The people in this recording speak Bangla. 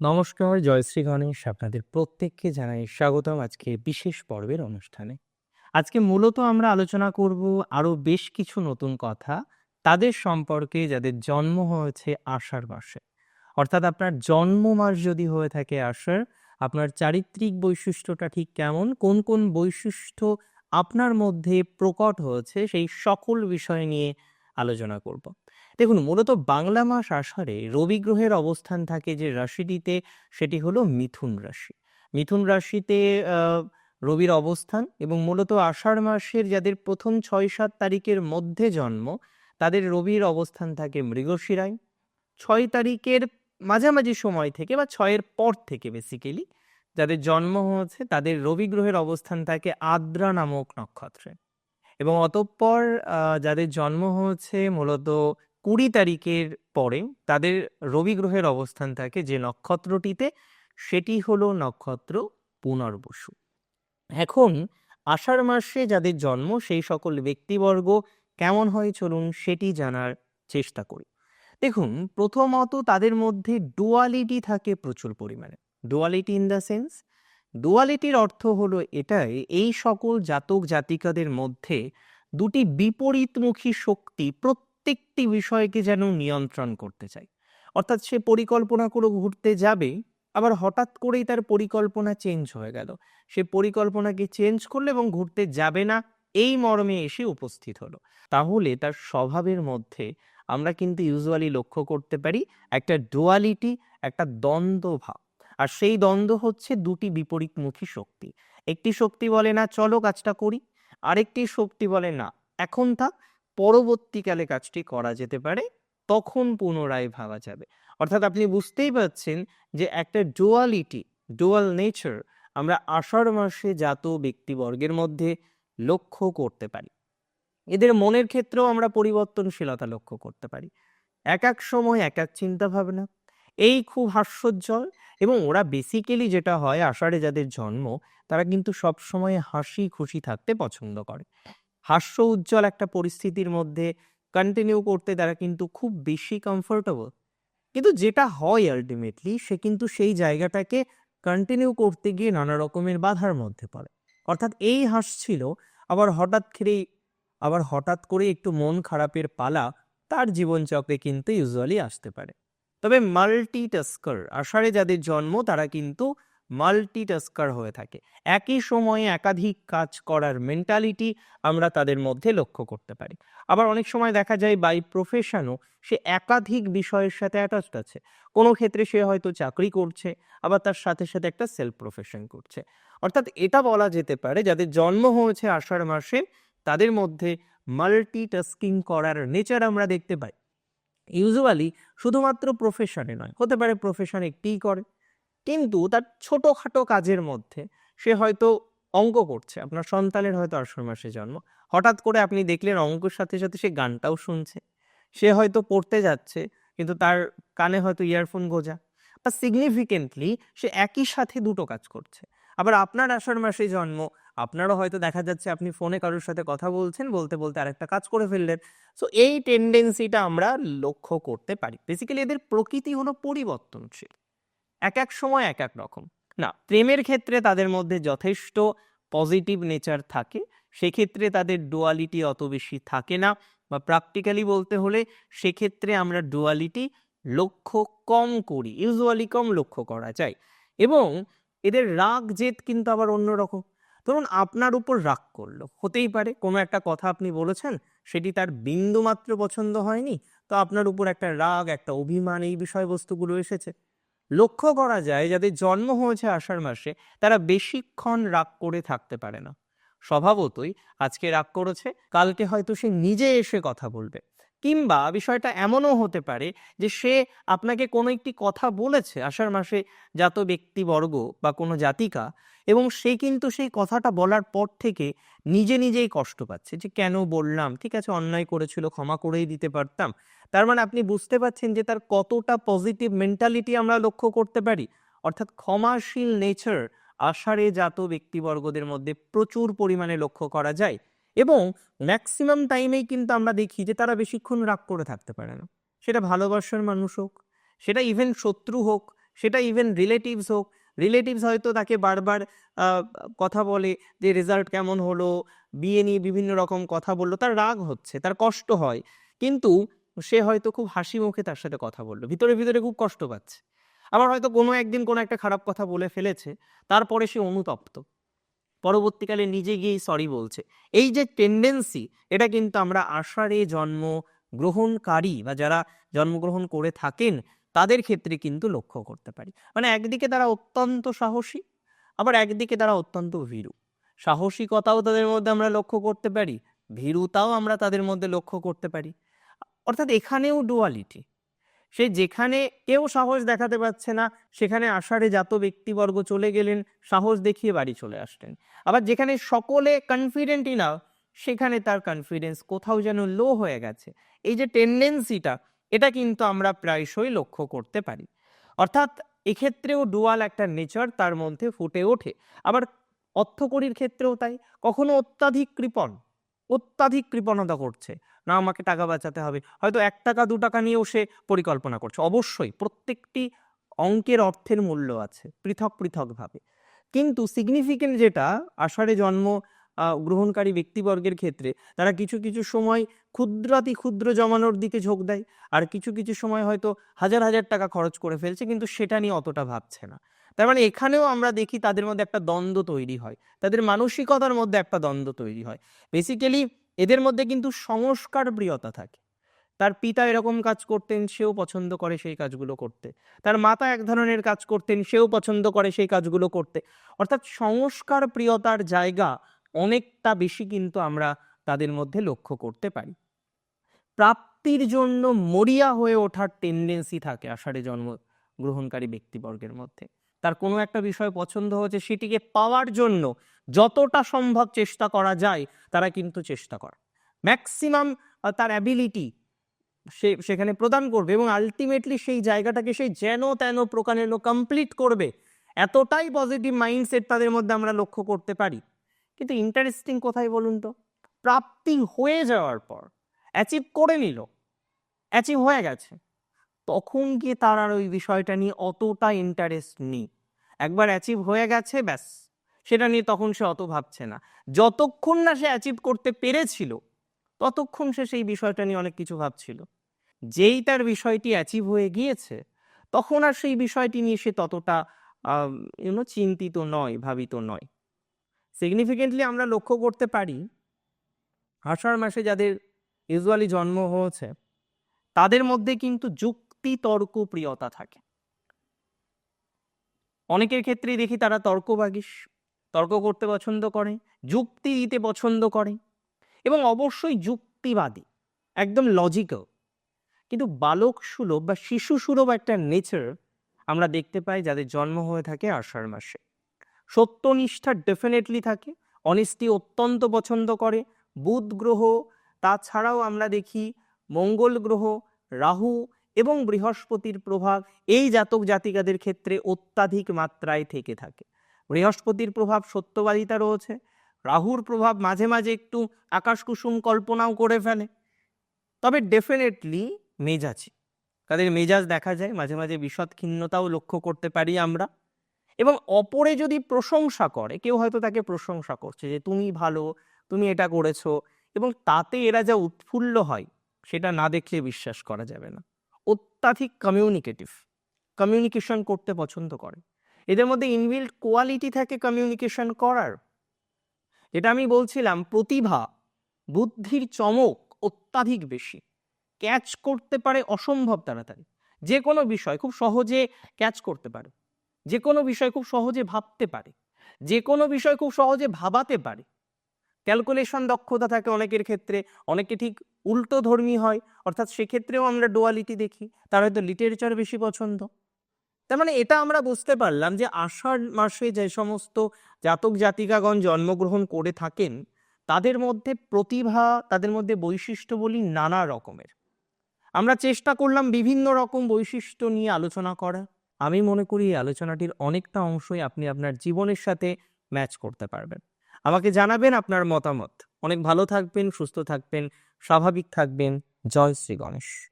নমস্কার জয়শ্রী গণেশ। আপনাদের প্রত্যেককে জানাই স্বাগতম আজকে বিশেষ পর্বের অনুষ্ঠানে। আজকে মূলত আমরা আলোচনা করব আরও বেশ কিছু নতুন কথা তাদের সম্পর্কে, যাদের জন্ম হয়েছে আষাঢ় মাসে। অর্থাৎ আপনার জন্ম মাস যদি হয়ে থাকে আষাঢ়, আপনার চারিত্রিক বৈশিষ্ট্যটা ঠিক কেমন? কোন কোন বৈশিষ্ট্য আপনার মধ্যে প্রকট হয়েছে? সেই সকল বিষয় নিয়ে আলোচনা করব। দেখুন, মূলত বাংলা মাস আষাঢ়ে রবি গ্রহের অবস্থান থাকে যে রাশিটিতে, সেটি হলো মিথুন রাশি। মিথুন রাশিতে রবির অবস্থান এবং মূলত আষাঢ় মাসের যাদের প্রথম ছয় সাত তারিখের মধ্যে জন্ম, তাদের রবির অবস্থান থাকে মৃগশিরায়। ছয় তারিখের মাঝামাঝি সময় থেকে বা ছয়ের পর থেকে বেসিক্যালি যাদের জন্ম হয়েছে, তাদের রবি গ্রহের অবস্থান থাকে আদ্রা নামক নক্ষত্রে। এবং অতঃপর যাদের জন্ম হয়েছে মূলত কুড়ি তারিখের পরে, তাদের রবি গ্রহের অবস্থান থাকে যে নক্ষত্রটিতে, সেটি হলো নক্ষত্র পুনর্বসু। এখন, আষাঢ় মাসে যাদের জন্ম, সেই সকল ব্যক্তিবর্গ কেমন হয় চলুন সেটি জানার চেষ্টা করি। দেখুন, প্রথমত তাদের মধ্যে ডুয়ালিটি থাকে প্রচুর পরিমাণে। ডুয়ালিটি ইন দ্য সেন্স ডুয়ালিটির অর্থ হলো এটাই, এই সকল জাতক জাতিকাদের মধ্যে দুটি বিপরীতমুখী শক্তি প্রত্যেকটি বিষয়কে যেন নিয়ন্ত্রণ করতে চায়। অর্থাৎ সে পরিকল্পনা করে ঘুরতে যাবে, আবার হঠাৎ করেই তার পরিকল্পনা চেঞ্জ হয়ে গেল। সে পরিকল্পনাকে চেঞ্জ করল এবং ঘুরতে যাবে না, এই মর্মে এসে উপস্থিত হলো। তাহলে তার স্বভাবের মধ্যে আমরা কিন্তু ইউজুয়ালি লক্ষ্য করতে পারি একটা ডুয়ালিটি একটা দ্বন্দ্ব ভাব। আর সেই দ্বন্দ্ব হচ্ছে দুটি বিপরীতমুখী শক্তি। একটি শক্তি বলে, না, চলো কাজটা করি। আরেকটি শক্তি বলে, না, এখন থাক, পরবর্তীকালে কাজটি করা যেতে পারে, তখন পুনরায় ভাবা যাবে। অর্থাৎ আপনি বুঝতেই পারছেন যে একটা ডুয়ালিটি ডুয়াল নেচার আমরা আষাঢ় মাসে জাত ব্যক্তিবর্গের মধ্যে লক্ষ্য করতে পারি। এদের মনের ক্ষেত্রেও আমরা পরিবর্তনশীলতা লক্ষ্য করতে পারি। এক এক সময় এক এক চিন্তা ভাবনা এই খুব হাস্যোজ্জ্বল এবং ওরা বেসিক্যালি যেটা হয় আষাঢ়ে যাদের জন্ম, তারা কিন্তু সবসময় হাসি খুশি থাকতে পছন্দ করে। হাস্য উজ্জ্বল একটা পরিস্থিতির মধ্যে কন্টিনিউ করতে তারা কিন্তু খুব বেশি কমফোর্টেবল কিন্তু যেটা হয় আলটিমেটলি সে কিন্তু সেই জায়গাটাকে কন্টিনিউ করতে গিয়ে নানা রকমের বাধার মধ্যে পড়ে। অর্থাৎ এই হাসছিল আবার হঠাৎ করেই, আবার হঠাৎ করে একটু মন খারাপের পালা তার জীবনচক্রে কিন্তু ইউজুয়ালি আসতে পারে। তবে মাল্টিটাস্কার আষাঢ়ে যাদের জন্ম, তারা কিন্তু মাল্টিটাস্কার হয়ে থাকে। একই সময়ে একাধিক কাজ করার মেন্টালিটি আমরা তাদের মধ্যে লক্ষ্য করতে পারি। আবার অনেক সময় দেখা যায় বাই প্রফেশনও সে একাধিক বিষয়ের সাথে অ্যাটাচড আছে। কোনো ক্ষেত্রে সে হয়তো চাকরি করছে, আবার তার সাথে সাথে একটা সেলফ প্রফেশন করছে। অর্থাৎ এটা বলা যেতে পারে, যাদের জন্ম হয়েছে আষাঢ় মাসে, তাদের মধ্যে মাল্টিটাস্কিং করার নেচার আমরা দেখতে পাই। ইউজুয়ালি শুধুমাত্র প্রফেশনে নয়, হতে পারে প্রফেশন একটিই করে, কিন্তু তার ছোটোখাটো কাজের মধ্যে সে হয়তো অঙ্ক করছে। আপনার সন্তানের হয়তো আষাঢ় মাসে জন্ম, হঠাৎ করে আপনি দেখলেন অঙ্কের সাথে সাথে সে গানটাও শুনছে। সে হয়তো পড়তে যাচ্ছে, কিন্তু তার কানে হয়তো ইয়ারফোন গোজা, বা সিগনিফিকেন্টলি সে একই সাথে দুটো কাজ করছে। আবার আপনার আষাঢ় মাসে জন্ম আপনারও হয়তো দেখা যাচ্ছে আপনি ফোনে কারোর সাথে কথা বলছেন, বলতে বলতে আরেকটা কাজ করে ফেললেন। সো এই টেন্ডেন্সিটা আমরা লক্ষ্য করতে পারি। বেসিক্যালি এদের প্রকৃতি হলো পরিবর্তনশীল। এক এক সময় এক এক রকম। না, প্রেমের ক্ষেত্রে তাদের মধ্যে যথেষ্ট পজিটিভ নেচার থাকে। সেক্ষেত্রে তাদের ডুয়ালিটি অত বেশি থাকে না। বা প্র্যাকটিক্যালি বলতে হলে সেক্ষেত্রে আমরা ডুয়ালিটি লক্ষ্য কম করি। ইউজুয়ালি কম লক্ষ্য করা যায়। এবং এদের রাগ জেদ কিন্তু আবার অন্যরকম। ধরুন আপনার উপর রাগ করল। হতেই পারে কোনো একটা কথা আপনি বলেছেন, সেটি তার বিন্দু মাত্র পছন্দ হয়নি, তো আপনার উপর একটা রাগ, একটা অভিমান এই বিষয়বস্তুগুলো এসেছে। লক্ষ্য করা যায় যাদের জন্ম হয়েছে আষাঢ় মাসে, তারা বেশিক্ষণ রাগ করে থাকতে পারে না। স্বভাবতই আজকে রাগ করেছে, কালকে হয়তো সে নিজে এসে কথা বলবে। কিংবা বিষয়টা এমনও হতে পারে যে সে আপনাকে কোনো একটি কথা বলেছে আষাঢ় মাসে জাত ব্যক্তিবর্গ বা কোনো জাতিকা এবং সে কিন্তু সেই কথাটা বলার পর থেকে নিজে নিজেই কষ্ট পাচ্ছে যে কেন বললাম, ঠিক আছে, অন্যায় করেছিল, ক্ষমা করেই দিতে পারতাম। তার মানে আপনি বুঝতে পারছেন যে তার কতটা পজিটিভ মেন্টালিটি আমরা লক্ষ্য করতে পারি? অর্থাৎ ক্ষমাশীল নেচার আষাঢ়ে জাত ব্যক্তিবর্গদের মধ্যে প্রচুর পরিমাণে লক্ষ্য করা যায়। এবং ম্যাক্সিমাম টাইমেই কিন্তু আমরা দেখি যে তারা বেশিক্ষণ রাগ করে থাকতে পারে না। সেটা ভালোবাসার মানুষ হোক, সেটা ইভেন শত্রু হোক, সেটা ইভেন রিলেটিভস হোক রিলেটিভস হয়তো তাকে বারবার কথা বলে যে রেজাল্ট কেমন হলো, বিয়ে নিয়ে বিভিন্ন রকম কথা বলল, তার রাগ হচ্ছে, তার কষ্ট হয়। কিন্তু সে হয়তো খুব হাসি মুখে তার সাথে কথা বলল, ভিতরে ভিতরে খুব কষ্ট পাচ্ছে। আবার হয়তো কোনো একদিন কোনো একটা খারাপ কথা বলে ফেলেছে, তারপরে সে অনুতপ্ত। পরবর্তীকালে নিজে গিয়েই সরি বলছে। এই যে টেন্ডেন্সি এটা কিন্তু আমরা আষাঢ়ে জন্ম গ্রহণকারী বা যারা জন্মগ্রহণ করে থাকেন, তাদের ক্ষেত্রে কিন্তু লক্ষ্য করতে পারি। মানে একদিকে তারা অত্যন্ত সাহসী, আবার একদিকে তারা অত্যন্ত ভীরু। সাহসিকতাও তাদের মধ্যে আমরা লক্ষ্য করতে পারি, ভীরুতাও আমরা তাদের মধ্যে লক্ষ্য করতে পারি। অর্থাৎ এখানেও ডুয়ালিটি সে যেখানে কেউ সাহস দেখাতে পারছে না, সেখানে আষাঢ়ে জাত ব্যক্তিবর্গ চলে গেলেন, সাহস দেখিয়ে বাড়ি চলে আসলেন। আবার যেখানে সকলে কনফিডেন্টই না, সেখানে তার কনফিডেন্স কোথাও যেন লো হয়ে গেছে। এই যে টেন্ডেন্সিটা এটা কিন্তু আমরা প্রায়শই লক্ষ্য করতে পারি। অর্থাৎ এক্ষেত্রেও ডুয়াল একটা নেচার তার মধ্যে ফুটে ওঠে। আবার অর্থকরীর ক্ষেত্রেও তাই। কখনো অত্যাধিক কৃপণ, অত্যাধিক কৃপণতা করছে। না আমাকে টাকা বাঁচাতে হবে। হয়তো এক টাকা, দু টাকা নিয়েও সে পরিকল্পনা করছে। অবশ্যই প্রত্যেকটি অঙ্কের অর্থের মূল্য আছে, পৃথক, পৃথকভাবে। কিন্তু সিগনিফিকেন্ট যেটা, আষাঢ়ে জন্ম গ্রহণকারী ব্যক্তিবর্গের ক্ষেত্রে, তারা কিছু কিছু সময় ক্ষুদ্রাতি ক্ষুদ্র জমানোর দিকে ঝোঁক দেয়, আর কিছু কিছু সময় হয়তো হাজার হাজার টাকা খরচ করে ফেলছে, কিন্তু সেটা নিয়ে অতটা ভাবছে না। তার মানে এখানেও আমরা দেখি তাদের মধ্যে একটা দ্বন্দ্ব তৈরি হয়। তাদের মানসিকতার মধ্যে একটা দ্বন্দ্ব তৈরি হয়। বেসিক্যালি এদের মধ্যে কিন্তু সংস্কার প্রিয়তা থাকে। তার পিতা এরকম কাজ করতেন, সেও পছন্দ করে সেই কাজগুলো করতে। তার মাতা এক ধরনের কাজ করতেন, সেও পছন্দ করে সেই কাজগুলো করতে। অর্থাৎ সংস্কার প্রিয়তার জায়গা অনেকটা বেশি কিন্তু আমরা তাদের মধ্যে লক্ষ্য করতে পারি। প্রাপ্তির জন্য মরিয়া হয়ে ওঠার টেন্ডেন্সি থাকে আষাঢ়ে জন্মগ্রহণকারী ব্যক্তিবর্গের মধ্যে। তার কোনো একটা বিষয় পছন্দ হচ্ছে সেটিকে পাওয়ার জন্য যতটা সম্ভব চেষ্টা করা যায়, তারা কিন্তু চেষ্টা করে। ম্যাক্সিমাম তার অ্যাবিলিটি সে, সেখানে প্রদান করবে এবং আলটিমেটলি সেই জায়গাটাকে সেই যেন তেন প্রকারেণ কমপ্লিট করবে। এতটাই পজিটিভ মাইন্ডসেট তাদের মধ্যে আমরা লক্ষ্য করতে পারি। কিন্তু ইন্টারেস্টিং কোথায় বলুন তো? প্রাপ্তি হয়ে যাওয়ার পর অ্যাচিভ করে নিল অ্যাচিভ হয়ে গেছে। তখন গিয়ে তার আর ওই বিষয়টা নিয়ে অতটা ইন্টারেস্ট নেই। একবার অ্যাচিভ হয়ে গেছে, ব্যাস। সেটা নিয়ে তখন সে অত ভাবছে না। যতক্ষণ না সে অ্যাচিভ করতে পেরেছিল, ততক্ষণ সে সেই বিষয়টা নিয়ে অনেক কিছু ভাবছিল। যেই তার বিষয়টি অ্যাচিভ হয়ে গিয়েছে, তখন আর সেই বিষয়টি নিয়ে সে ততটা ইউনো চিন্তিত নয়, ভাবিত নয়। সিগনিফিকেন্টলি আমরা লক্ষ্য করতে পারি, আষাঢ় মাসে যাদের ইউজুয়ালি জন্ম হয়েছে, তাদের মধ্যে কিন্তু যুক্তি তর্ক প্রিয়তা থাকে। অনেকের ক্ষেত্রেই দেখি তারা তর্কবাগিস তর্ক করতে পছন্দ করে, যুক্তি দিতে পছন্দ করে এবং অবশ্যই যুক্তিবাদী, একদম লজিক্যাল কিন্তু বালক সুলভ বা শিশু সুলভ একটা নেচার আমরা দেখতে পাই যাদের জন্ম হয়ে থাকে আষাঢ় মাসে। সত্যনিষ্ঠা ডেফিনেটলি থাকে অনেস্টি অত্যন্ত পছন্দ করে, বুধ গ্রহ, তাছাড়াও আমরা দেখি মঙ্গল গ্রহ, রাহু এবং বৃহস্পতির প্রভাব এই জাতক জাতিকাদের ক্ষেত্রে অত্যাধিক মাত্রায় থেকে থাকে। বৃহস্পতির প্রভাব সত্যবাদিতা রয়েছে। রাহুর প্রভাব মাঝে মাঝে একটু আকাশ কুসুম কল্পনাও করে ফেলে। তবে ডেফিনেটলি মেজাজি। তাদের মেজাজ দেখা যায়, মাঝে মাঝে ক্ষিন্নতাও লক্ষ্য করতে পারি আমরা। এবং অপরে যদি প্রশংসা করে, কেউ হয়তো তাকে প্রশংসা করছে যে, তুমি ভালো, তুমি এটা করেছ। এবং তাতে এরা যা উৎফুল্ল হয়, সেটা না দেখলে বিশ্বাস করা যাবে না। অত্যাধিক কমিউনিকেটিভ কমিউনিকেশন করতে পছন্দ করে। এদের মধ্যে ইনবিল্ড কোয়ালিটি থাকে কমিউনিকেশন করার। যেটা আমি বলছিলাম, প্রতিভা, বুদ্ধির চমক অত্যাধিক বেশি। ক্যাচ করতে পারে অসম্ভব তাড়াতাড়ি। যে কোনো বিষয় খুব সহজে ক্যাচ করতে পারে। যে কোনো বিষয় খুব সহজে ভাবতে পারে। যে কোনো বিষয় খুব সহজে ভাবাতে পারে। ক্যালকুলেশন দক্ষতা থাকে অনেকের ক্ষেত্রে। অনেকে ঠিক উল্টো ধর্মী হয়। অর্থাৎ সেক্ষেত্রেও আমরা ডোয়ালিটি দেখি। তার হয়তো লিটারেচার বেশি পছন্দ। তার মানে এটা আমরা বুঝতে পারলাম যে আষাঢ় মাসে যে সমস্ত জাতক জাতিকাগণ জন্মগ্রহণ করে থাকেন, তাদের মধ্যে প্রতিভা, তাদের মধ্যে বৈশিষ্ট্য বলি নানা রকমের। আমরা চেষ্টা করলাম বিভিন্ন রকম বৈশিষ্ট্য নিয়ে আলোচনা করা। আমি মনে করি এই আলোচনাটির অনেকটা অংশই আপনি আপনার জীবনের সাথে ম্যাচ করতে পারবেন। আমাকে জানাবেন আপনার মতামত। অনেক ভালো থাকবেন, সুস্থ থাকবেন, স্বাভাবিক থাকবেন। জয় শ্রী গণেশ।